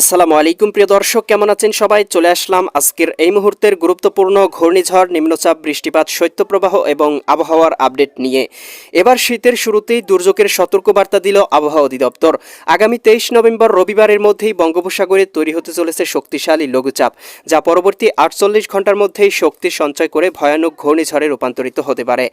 আসসালামু আলাইকুম, প্রিয় দর্শক, কেমন আছেন সবাই? চলে আসলাম আজকের এই মুহূর্তের গুরুত্বপূর্ণ ঘূর্ণিঝড়, নিম্নচাপ, বৃষ্টিপাত, শৈত্যপ্রবাহ এবং আবহাওয়ার আপডেট নিয়ে। এবার শীতের শুরুতেই দুর্যোগের সতর্কবার্তা দিল আবহাওয়া অধিদপ্তর। আগামী তেইশ নভেম্বর রবিবারের মধ্যেই বঙ্গোপসাগরে তৈরি হতে চলেছে শক্তিশালী লঘুচাপ, যা পরবর্তী আটচল্লিশ ঘণ্টার মধ্যেই শক্তি সঞ্চয় করে ভয়ানক ঘূর্ণিঝড়ে রূপান্তরিত হতে পারে।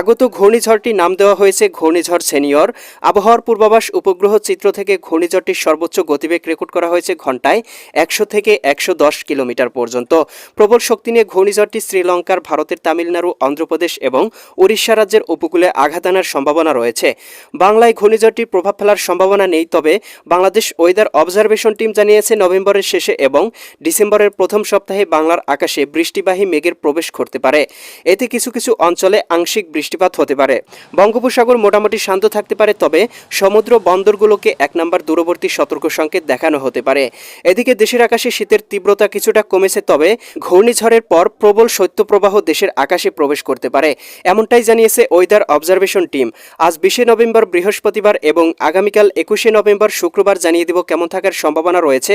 আগত ঘূর্ণিঝড়টি নাম দেওয়া হয়েছে ঘূর্ণিঝড় সেনিয়র। আবহাওয়ার পূর্বাভাস উপগ্রহ চিত্র থেকে ঘূর্ণিঝড়টির সর্বোচ্চ গতিবেগ রেকর্ড করা হয়েছে ঘন্টায় একশো থেকে একশো দশ কিলোমিটার পর্যন্ত। প্রবল শক্তি নিয়ে ঘূর্ণিঝড়টি শ্রীলঙ্কার, ভারতের তামিলনাড়ু, অন্ধ্রপ্রদেশ এবং উড়িষ্যা রাজ্যের উপকূলে আঘাত আনার সম্ভাবনা রয়েছে। বাংলায় ঘূর্ণিঝড়টির প্রভাব ফেলার সম্ভাবনা নেই, তবে বাংলাদেশ ওয়েদার অবজারভেশন টিম জানিয়েছে নভেম্বরের শেষে এবং ডিসেম্বরের প্রথম সপ্তাহে বাংলার আকাশে বৃষ্টিবাহী মেঘের প্রবেশ করতে পারে। এতে কিছু কিছু অঞ্চলে আংশিক বৃষ্টিপাত হতে পারে। বঙ্গোপসাগর মোটামুটি শান্ত থাকতে পারে, তবে সমুদ্র বন্দরগুলোকে এক নম্বর দূরবর্তী সতর্ক সংকেত দেখানো হতে পারে। এদিকে দেশের আকাশে শীতের তীব্রতা কিছুটা কমেছে, তবে ঘূর্ণিঝড়ের পর প্রবল শৈত্যপ্রবাহ দেশের আকাশে প্রবেশ করতে পারে, এমনটাই জানিয়েছে ওয়েদার অবজারভেশন টিম। আজ বিশে নভেম্বর বৃহস্পতিবার এবং আগামীকাল একুশে নভেম্বর শুক্রবার জানিয়ে দিব কেমন থাকার সম্ভাবনা রয়েছে।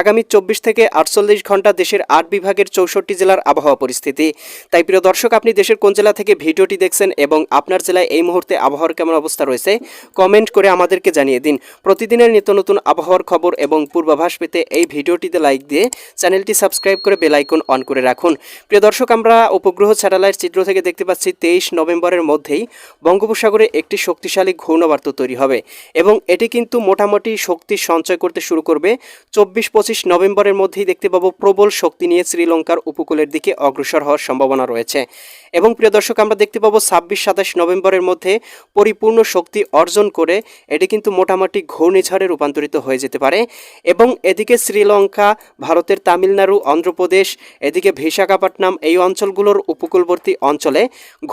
আগামী চব্বিশ থেকে আটচল্লিশ ঘণ্টা দেশের আট বিভাগের চৌষট্টি জেলার আবহাওয়া পরিস্থিতি। তাই প্রিয় দর্শক, আপনি দেশের কোন জেলা থেকে ভিডিওটি দেখছেন এবং আপনার জেলায় এই মুহূর্তে আবহাওয়ার কেমন অবস্থা রয়েছে, কমেন্ট করে আমাদেরকে জানিয়ে দিন। প্রতিদিনের নিত্য নতুন আবহাওয়ার খবর এবং পূর্বাভাস পেতে এই ভিডিওটিতে লাইক দিয়ে চ্যানেলটি সাবস্ক্রাইব করে বেল আইকন অন করে রাখুন। প্রিয় দর্শক, আমরা উপগ্রহ স্যাটেলাইট চিত্র থেকে দেখতে পাচ্ছি, তেইশ নভেম্বরের মধ্যেই বঙ্গোপসাগরে একটি শক্তিশালী ঘূর্ণবার্ত তৈরি হবে এবং এটি কিন্তু মোটামুটি শক্তি সঞ্চয় করতে শুরু করবে। চব্বিশ পঁচিশ নভেম্বরের মধ্যেই দেখতে পাবো প্রবল শক্তি নিয়ে শ্রীলঙ্কার উপকূলের দিকে অগ্রসর হওয়ার সম্ভাবনা রয়েছে। এবং প্রিয় দর্শক, আমরা দেখতে পাবো ছাব্বিশ, সাতাশ নভেম্বরের মধ্যে পরিপূর্ণ শক্তি অর্জন করে এটি কিন্তু মোটামুটি ঘূর্ণিঝড়ে রূপান্তরিত হয়ে যেতে পারে। এবং এদিকে শ্রীলঙ্কা, ভারতের তামিলনাড়ু, অন্ধ্রপ্রদেশ, এদিকে বিশাখাপট্টনম এই অঞ্চলগুলোর উপকূলবর্তী অঞ্চলে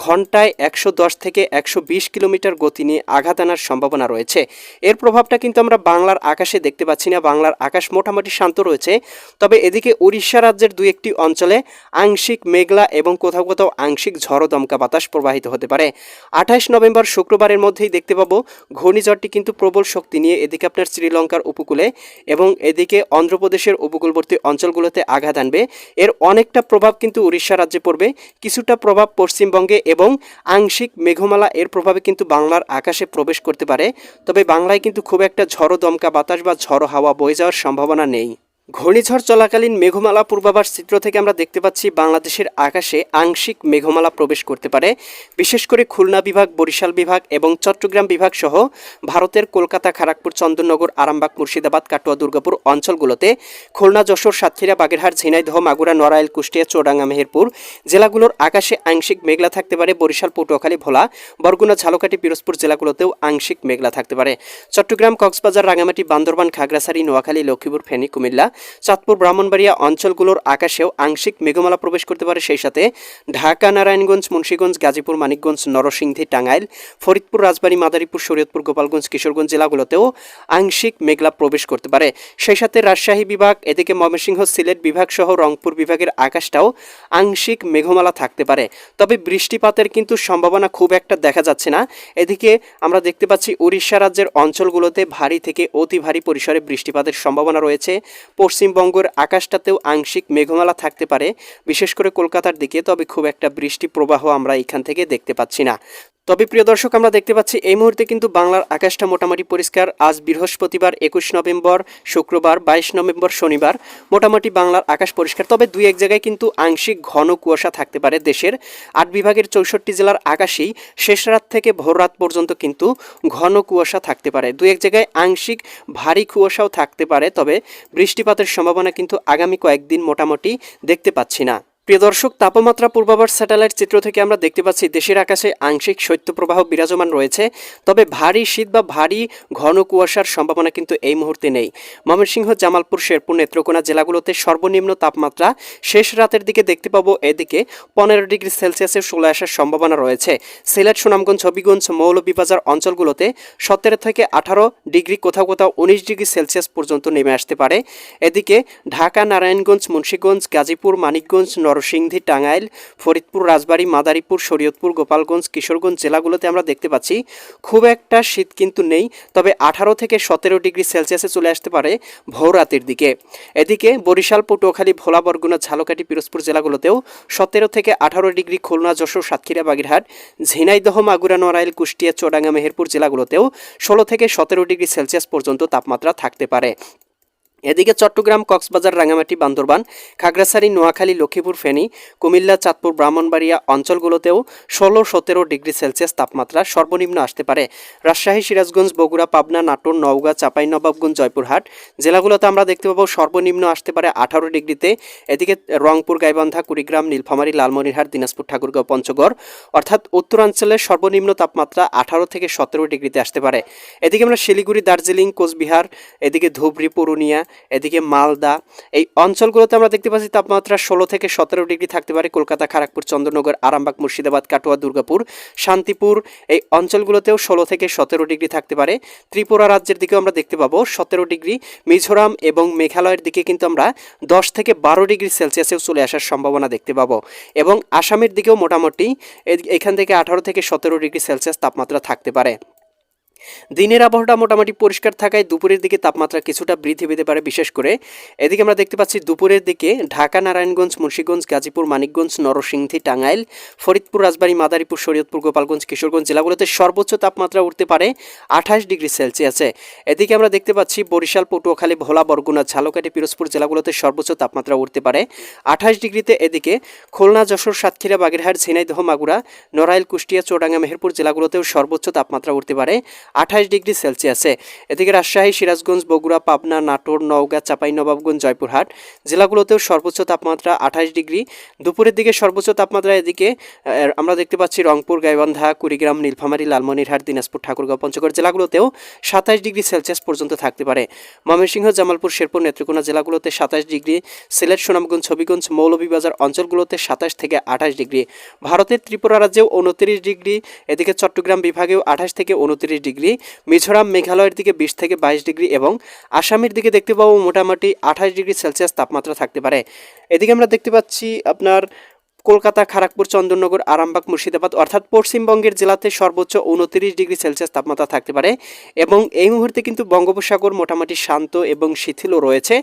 ঘন্টায় একশো দশ থেকে একশো বিশ কিলোমিটার গতি নিয়ে আঘাত আনার সম্ভাবনা রয়েছে। এর প্রভাবটা কিন্তু আমরা বাংলার আকাশে দেখতে পাচ্ছি না। বাংলার আকাশ মোটামুটি শান্ত রয়েছে। তবে এদিকে উড়িষ্যা রাজ্যের দু একটি অঞ্চলে আংশিক মেঘলা এবং কোথাও কোথাও আংশিক ঝড়ো দমকা বাতাস প্রবাহিত হতে পারে। আঠাশ নভেম্বর শুক্রবারের মধ্যেই দেখতে পাবো, ঘূর্ণিঝড়টি কিন্তু প্রবল শক্তি নিয়ে এদিকে আপনার শ্রীলঙ্কার উপকূলে এবং এদিকে অন্ধ্রপ্রদেশের উপকূলবর্তী অঞ্চলগুলোতে আঘাত আনবে। এর অনেকটা প্রভাব কিন্তু উড়িষ্যা রাজ্যে পড়বে, কিছুটা প্রভাব পশ্চিমবঙ্গে এবং আংশিক মেঘমালা এর প্রভাবে কিন্তু বাংলার আকাশে প্রবেশ করতে পারে। তবে বাংলায় কিন্তু খুব একটা ঝড়ো দমকা বাতাস বা ঝড়ো হাওয়া বয়ে যাওয়ার সম্ভাবনা নেই। ঘূর্ণিঝড় চলাকালীন মেঘমালা পূর্বাভাস চিত্র থেকে আমরা দেখতে পাচ্ছি বাংলাদেশের আকাশে আংশিক মেঘমালা প্রবেশ করতে পারে। বিশেষ করে খুলনা বিভাগ, বরিশাল বিভাগ এবং চট্টগ্রাম বিভাগ সহ ভারতের কলকাতা খড়গপুর চন্দননগর, আরামবাগ, মুর্শিদাবাদ, কাটোয়া, দুর্গাপুর অঞ্চলগুলোতে খুলনা, যশোর, সাতক্ষীরা, বাগেরহাট, ঝিনাইদহ, মাগুরা, নড়াইল, কুষ্টিয়া, চৌডাঙ্গা, মেহেরপুর জেলাগুলোর আকাশে আংশিক মেঘলা থাকতে পারে। বরিশাল, পটুয়াখালী, ভোলা, বরগুনা, ঝালকাঠি, পিরোজপুর জেলাগুলোতেও আংশিক মেঘলা থাকতে পারে। চট্টগ্রাম, কক্সবাজার রাঙামাটি বান্দরবান, খাগড়াছড়ি, নোয়াখালী, লক্ষ্মীপুর, ফেনী, কুমিল্লা চাঁদপুর ব্রাহ্মণবাড়িয়া অঞ্চলগুলোর আকাশেও আংশিক মেঘমালা প্রবেশ করতে পারে। সেই সাথে ঢাকা, নারায়ণগঞ্জ, মুন্সীগঞ্জ, গাজীপুর, মানিকগঞ্জ, নরসিংদী, টাঙ্গাইল, ফরিদপুর, রাজবাড়ী, মাদারীপুর, শরীয়তপুর, গোপালগঞ্জ, কিশোরগঞ্জ জেলাগুলোতেও আংশিক মেঘলা প্রবেশ করতে পারে। সেই সাথে রাজশাহী বিভাগ, এদিকে ময়মনসিংহ, সিলেট বিভাগ সহ রংপুর বিভাগের আকাশটাও আংশিক মেঘমালা থাকতে পারে। তবে বৃষ্টিপাতের কিন্তু সম্ভাবনা খুব একটা দেখা যাচ্ছে না। এদিকে আমরা দেখতে পাচ্ছি, উড়িষ্যা রাজ্যের অঞ্চলগুলোতে ভারী থেকে অতি ভারী পরিসরে বৃষ্টিপাতের সম্ভাবনা রয়েছে। পশ্চিমবঙ্গের আকাশটাতেও আংশিক মেঘমালা থাকতে পারে, বিশেষ করে কলকাতার দিকে, তবে খুব একটা বৃষ্টি প্রবাহ আমরা এখান থেকে দেখতে পাচ্ছি না। তবে প্রিয় দর্শক, আমরা দেখতে পাচ্ছি এই মুহূর্তে কিন্তু বাংলার আকাশটা মোটামুটি পরিষ্কার। আজ বৃহস্পতিবার, একুশ নভেম্বর, শুক্রবার, বাইশ নভেম্বর, শনিবার, মোটামুটি বাংলার আকাশ পরিষ্কার। তবে দুই এক জায়গায় কিন্তু আংশিক ঘন কুয়াশা থাকতে পারে দেশের। আট বিভাগের চৌষট্টি জেলার আকাশেই শেষ রাত থেকে ভোর রাত পর্যন্ত কিন্তু ঘন কুয়াশা থাকতে পারে। দুই এক জায়গায় আংশিক ভারী কুয়াশাও থাকতে পারে, তবে বৃষ্টিপাতের সম্ভাবনা কিন্তু আগামী কয়েকদিন মোটামুটি দেখতে পাচ্ছি না। প্রিয় দর্শক, তাপমাত্রা পূর্বাভাস স্যাটেলাইট চিত্র থেকে আমরা দেখতে পাচ্ছি, দেশের আকাশে আংশিক শৈত্যপ্রবাহ বিরাজমান রয়েছে। তবে ভারী শীত বা ভারী ঘন কুয়াশার সম্ভাবনা কিন্তু এই মুহূর্তে নেই। ময়মনসিংহ, জামালপুর, শেরপুর, নেত্রকোনা জেলাগুলোতে সর্বনিম্ন তাপমাত্রা শেষ রাতের দিকে দেখতে পাবো। এদিকে পনেরো ডিগ্রি সেলসিয়াসের চলে আসার সম্ভাবনা রয়েছে। সিলেট, সুনামগঞ্জ, হবিগঞ্জ, মৌলভীবাজার অঞ্চলগুলোতে সতেরো থেকে আঠারো ডিগ্রি, কোথাও কোথাও উনিশ ডিগ্রি সেলসিয়াস পর্যন্ত নেমে আসতে পারে। এদিকে ঢাকা, নারায়ণগঞ্জ, মুন্সীগঞ্জ, গাজীপুর, মানিকগঞ্জ নরসিংদী টাঙ্গাইল, ফরিদপুর, রাজবাড়ী, মাদারীপুর, শরীয়তপুর, গোপালগঞ্জ, কিশোরগঞ্জ জেলাগুলোতে আমরা দেখতে পাচ্ছি খুব একটা শীত কিন্তু নেই, তবে আঠারো থেকে সতেরো ডিগ্রি সেলসিয়াসে চলে আসতে পারে ভোর রাতের দিকে। এদিকে বরিশাল, পটুয়াখালী, ভোলা, বরগুনা, ঝালকাঠি, পিরোজপুর জেলাগুলোতেও সতেরো থেকে আঠারো ডিগ্রি খুলনা, যশোর, সাতক্ষীরা, বাগেরহাট, ঝিনাইদহ, মাগুরা, নড়াইল, কুষ্টিয়া, চুয়াডাঙ্গা, মেহেরপুর জেলাগুলোতেও ষোলো থেকে সতেরো ডিগ্রি সেলসিয়াস পর্যন্ত তাপমাত্রা থাকতে পারে। এদিকে চট্টগ্রাম, কক্সবাজার রাঙামাটি বান্দরবান, খাগড়াছড়ি, নোয়াখালী, লক্ষ্মীপুর, ফেনী, কুমিল্লা, চাঁদপুর, ব্রাহ্মণবাড়িয়া অঞ্চলগুলোতেও ষোলো সতেরো ডিগ্রি সেলসিয়াস তাপমাত্রা সর্বনিম্ন আসতে পারে। রাজশাহী, সিরাজগঞ্জ, বগুড়া, পাবনা, নাটোর, নওগাঁ চাঁপাইনবাবগঞ্জ জয়পুরহাট জেলাগুলোতে আমরা দেখতে পাবো সর্বনিম্ন আসতে পারে আঠারো ডিগ্রিতে। এদিকে রংপুর, গাইবান্ধা, কুড়িগ্রাম, নীলফামারী, লালমনিরহাট, দিনাজপুর, ঠাকুরগাঁও, পঞ্চগড় অর্থাৎ উত্তরাঞ্চলের সর্বনিম্ন তাপমাত্রা আঠারো থেকে সতেরো ডিগ্রিতে আসতে পারে। এদিকে আমরা শিলিগুড়ি, দার্জিলিং, কোচবিহার, এদিকে ধুবড়ি, পুরুলিয়া এদিকে মালদা, এই অঞ্চলগুলোতে আমরা দেখতে পাচ্ছি তাপমাত্রা ষোলো থেকে সতেরো ডিগ্রি থাকতে পারে, কলকাতা খড়গপুর চন্দ্রনগর, আরামবাগ, মুর্শিদাবাদ, কাটোয়া, দুর্গাপুর, শান্তিপুর, এই অঞ্চলগুলোতেও ষোলো থেকে সতেরো ডিগ্রি থাকতে পারে। ত্রিপুরা রাজ্যের দিকেও আমরা দেখতে পাবো সতেরো ডিগ্রি, মিজোরাম এবং মেঘালয়ের দিকে কিন্তু আমরা দশ থেকে বারো ডিগ্রি সেলসিয়াসেও চলে আসার সম্ভাবনা দেখতে পাবো। এবং আসামের দিকেও মোটামুটি এখান থেকে আঠারো থেকে সতেরো ডিগ্রি সেলসিয়াস তাপমাত্রা থাকতে পারে। দিনের আবহাওয়াটা মোটামুটি পরিষ্কার থাকায় দুপুরের দিকে তাপমাত্রা কিছুটা বৃদ্ধি পেতে পারে, বিশেষ করে এদিকে আমরা দেখতে পাচ্ছি দুপুরের দিকে ঢাকা, নারায়ণগঞ্জ, মুন্সীগঞ্জ, গাজীপুর, মানিকগঞ্জ, নরসিংদী, টাঙ্গাইল, ফরিদপুর, রাজবাড়ী, মাদারীপুর, শরীয়তপুর, গোপালগঞ্জ, কিশোরগঞ্জ জেলাগুলোতে সর্বোচ্চ তাপমাত্রা উঠতে পারে আঠাশ ডিগ্রি সেলসিয়াসে এদিকে আমরা দেখতে পাচ্ছি বরিশাল, পটুয়াখালী, ভোলা, বরগুনা, ঝালকাঠি, পিরোজপুর জেলাগুলোতে সর্বোচ্চ তাপমাত্রা উঠতে পারে আঠাশ ডিগ্রিতে। এদিকে খুলনা, যশোর, সাতক্ষীরা, বাগেরহাট, ঝিনাইদহ, মাগুরা, নড়াইল, কুষ্টিয়া, চৌডাঙ্গা, মেহেরপুর জেলাগুলোতেও সর্বোচ্চ তাপমাত্রা উঠতে পারে আঠাশ ডিগ্রি সেলসিয়াসে এদিকে রাজশাহী, সিরাজগঞ্জ, বগুড়া, পাবনা, নাটোর, নওগাঁ চাঁপাইনবাবগঞ্জ জয়পুরহাট জেলাগুলোতেও সর্বোচ্চ তাপমাত্রা আঠাশ ডিগ্রি। দুপুরের দিকে সর্বোচ্চ তাপমাত্রা এদিকে আমরা দেখতে পাচ্ছি রংপুর, গাইবান্ধা, কুড়িগ্রাম, নীলফামারী, লালমনিরহাট, দিনাজপুর, ঠাকুরগাঁও, পঞ্চগড় জেলাগুলোতেও সাতাশ ডিগ্রি সেলসিয়াস পর্যন্ত থাকতে পারে। ময়মনসিংহ, জামালপুর, শেরপুর, নেত্রকোনা জেলাগুলোতে সাতাশ ডিগ্রি, সিলেট, সুনামগঞ্জ, হবিগঞ্জ, মৌলভীবাজার অঞ্চলগুলোতে সাতাশ থেকে আঠাশ ডিগ্রি। ভারতের ত্রিপুরা রাজ্যেও উনত্রিশ ডিগ্রি, এদিকে চট্টগ্রাম বিভাগেও আঠাশ থেকে উনত্রিশ ডিগ্রি। মিজোরাম, মেঘালয়ের দিকে বিশ থেকে বাইশ ডিগ্রি এবং আসামের দিকে দেখতে পাবো মোটামুটি আঠাশ ডিগ্রি সেলসিয়াস তাপমাত্রা থাকতে পারে। এদিকে আমরা দেখতে পাচ্ছি আপনার কলকাতা খড়গপুর চন্দননগর, আরামবাগ, মুর্শিদাবাদ অর্থাৎ পশ্চিমবঙ্গের জেলাতে সর্বোচ্চ উনত্রিশ ডিগ্রি সেলসিয়াস তাপমাত্রা থাকতে পারে এবং এই মুহূর্তে কিন্তু বঙ্গোপসাগর মোটামুটি শান্ত এবং শিথিলও রয়েছে।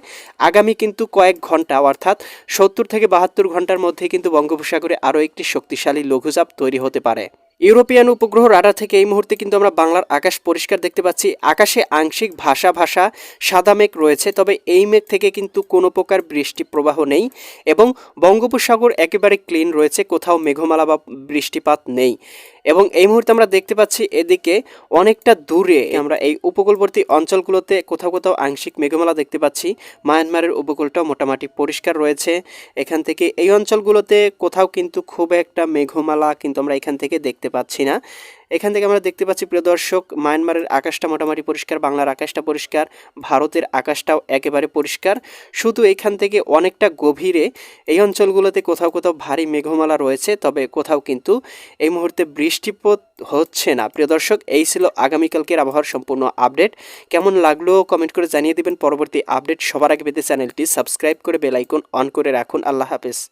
আগামী কিন্তু কয়েক ঘণ্টা অর্থাৎ সত্তর থেকে বাহাত্তর ঘণ্টার মধ্যে কিন্তু বঙ্গোপসাগরে আরও একটি শক্তিশালী লঘুচাপ তৈরি হতে পারে। ইউরোপিয়ান উপগ্রহ রাডার থেকে এই মুহূর্তে কিন্তু আমরা বাংলার আকাশ পরিষ্কার দেখতে পাচ্ছি। আকাশে আংশিক ভাষা ভাষা সাদা মেঘ রয়েছে, তবে এই মেঘ থেকে কিন্তু কোনো প্রকার বৃষ্টি প্রবাহ নেই এবং বঙ্গোপসাগর একেবারে ক্লিন রয়েছে, কোথাও মেঘমালা বা বৃষ্টিপাত নেই। এবং এই মুহূর্তে আমরা দেখতে পাচ্ছি এদিকে অনেকটা দূরে আমরা এই উপকূলবর্তী অঞ্চলগুলোতে কোথাও কোথাও আংশিক মেঘমালা দেখতে পাচ্ছি। মায়ানমারের উপকূলটাও মোটামুটি পরিষ্কার রয়েছে। এখান থেকে এই অঞ্চলগুলোতে কোথাও কিন্তু খুব একটা মেঘমালা কিন্তু আমরা এখান থেকে দেখতে পাচ্ছি না। এখান থেকে আমরা দেখতে পাচ্ছি, প্রিয় দর্শক, মায়ানমারের আকাশটা মোটামুটি পরিষ্কার, বাংলার আকাশটা পরিষ্কার, ভারতের আকাশটাও একেবারে পরিষ্কার। শুধু এখান থেকে অনেকটা গভীরে এই অঞ্চলগুলোতে কোথাও কোথাও ভারী মেঘমালা রয়েছে, তবে কোথাও কিন্তু এই মুহূর্তে বৃষ্টিপাত হচ্ছে না। প্রিয় দর্শক, এই ছিল আগামীকালকের আবহাওয়ার সম্পূর্ণ আপডেট। কেমন লাগল কমেন্ট করে জানিয়ে দিবেন। পরবর্তী আপডেট সবার আগে পেতে চ্যানেলটি সাবস্ক্রাইব করে বেল আইকন অন করে রাখুন। আল্লাহ হাফেজ।